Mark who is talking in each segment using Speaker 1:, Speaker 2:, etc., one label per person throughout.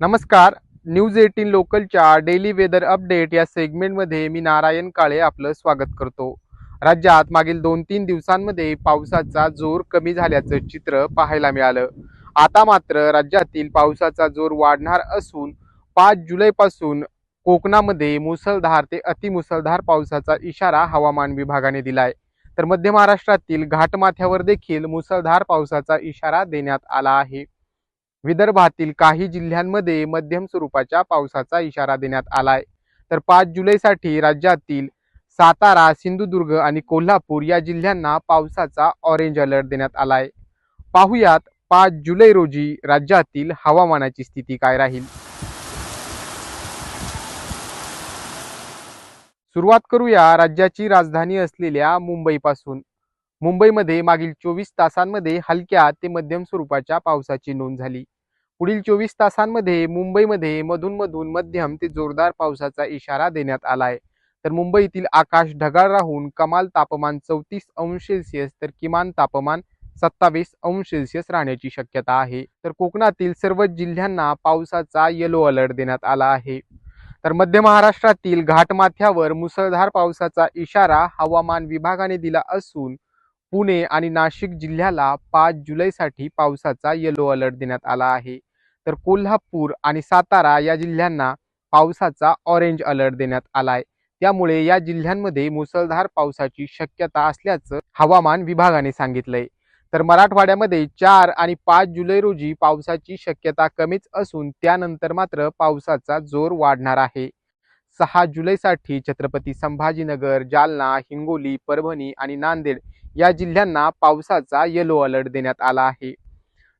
Speaker 1: नमस्कार. News eighteen लोकलच्या daily weather update या सेगमेंटमध्ये मी नारायण काळे आपलं स्वागत करतो. राज्यात मागील दोन तीन दिवसांमध्ये पावसाचा जोर कमी झाल्याचं चित्र पाहायला मिळालं. आता मात्र राज्यातील पावसाचा जोर वाढणार असून पाच जुलैपासून कोकणामध्ये मुसळधार ते अतिमुसळधार पावसाचा इशारा हवामान विभागाने दिलाय. तर मध्य महाराष्ट्रातील घाटमाथ्यावर देखील मुसळधार पावसाचा इशारा देण्यात आला आहे. विदर्भातील काही जिल्ह्यांमध्ये मध्यम स्वरूपाच्या पावसाचा इशारा देण्यात आलाय. तर पाच जुलैसाठी राज्यातील सातारा सिंधुदुर्ग आणि कोल्हापूर या जिल्ह्यांना पावसाचा ऑरेंज अलर्ट देण्यात आलाय. पाहुयात पाच जुलै रोजी राज्यातील हवामानाची स्थिती काय राहील? सुरुवात करूया राज्याची राजधानी असलेल्या मुंबईपासून. मुंबईमध्ये मागील चोवीस तासांमध्ये हलक्या ते मध्यम स्वरूपाच्या पावसाची नोंद झाली. पुढील चोवीस तासांमध्ये मुंबईमध्ये मधून मधून मध्यम ते जोरदार पावसाचा इशारा देण्यात आलाय. तर मुंबईतील आकाश ढगाळ राहून कमाल तापमान चौतीस अंश सेल्सिअस तर किमान तापमान सत्तावीस अंश सेल्सिअस राहण्याची शक्यता आहे. तर कोकणातील सर्व जिल्ह्यांना पावसाचा येलो अलर्ट देण्यात आला आहे. तर मध्य महाराष्ट्रातील घाटमाथ्यावर मुसळधार पावसाचा इशारा हवामान विभागाने दिला असून पुणे आणि नाशिक जिल्ह्याला पाच जुलैसाठी पावसाचा येलो अलर्ट देण्यात आला आहे. तर कोल्हापूर आणि सातारा या जिल्ह्यांना पावसाचा ऑरेंज अलर्ट देण्यात आलाय. त्यामुळे या जिल्ह्यांमध्ये मुसळधार पावसाची शक्यता असल्याचं हवामान विभागाने सांगितलंय. तर मराठवाड्यामध्ये चार आणि पाच जुलै रोजी पावसाची शक्यता कमीच असून त्यानंतर मात्र पावसाचा जोर वाढणार आहे. सहा जुलैसाठी छत्रपती संभाजीनगर जालना हिंगोली परभणी आणि नांदेड या जिल्ह्यांना पावसाचा येलो अलर्ट देण्यात आला आहे.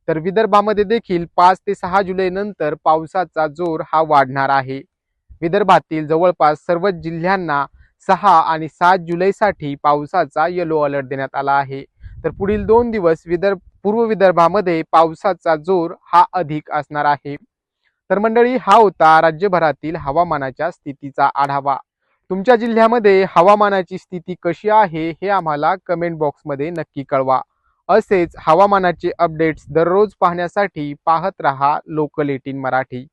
Speaker 1: तर विदर्भामध्ये देखील पाच ते सहा जुलै नंतर पावसाचा जोर हा वाढणार आहे. विदर्भातील जवळपास सर्वच जिल्ह्यांना सहा आणि सात जुलैसाठी पावसाचा येलो अलर्ट देण्यात आला आहे. तर पुढील दोन दिवस विदर्भ पूर्व विदर्भामध्ये पावसाचा जोर हा अधिक असणार आहे. तर मंडळी हा होता राज्यभरातील हवामानाच्या स्थितीचा आढावा. तुमच्या जिल्ह्यामध्ये हवामानाची स्थिती कशी आहे हे आम्हाला कमेंट बॉक्समध्ये नक्की कळवा. असेच हवामानाचे अपडेट्स दररोज पाहण्यासाठी पाहत रहा लोकल एटीन मराठी.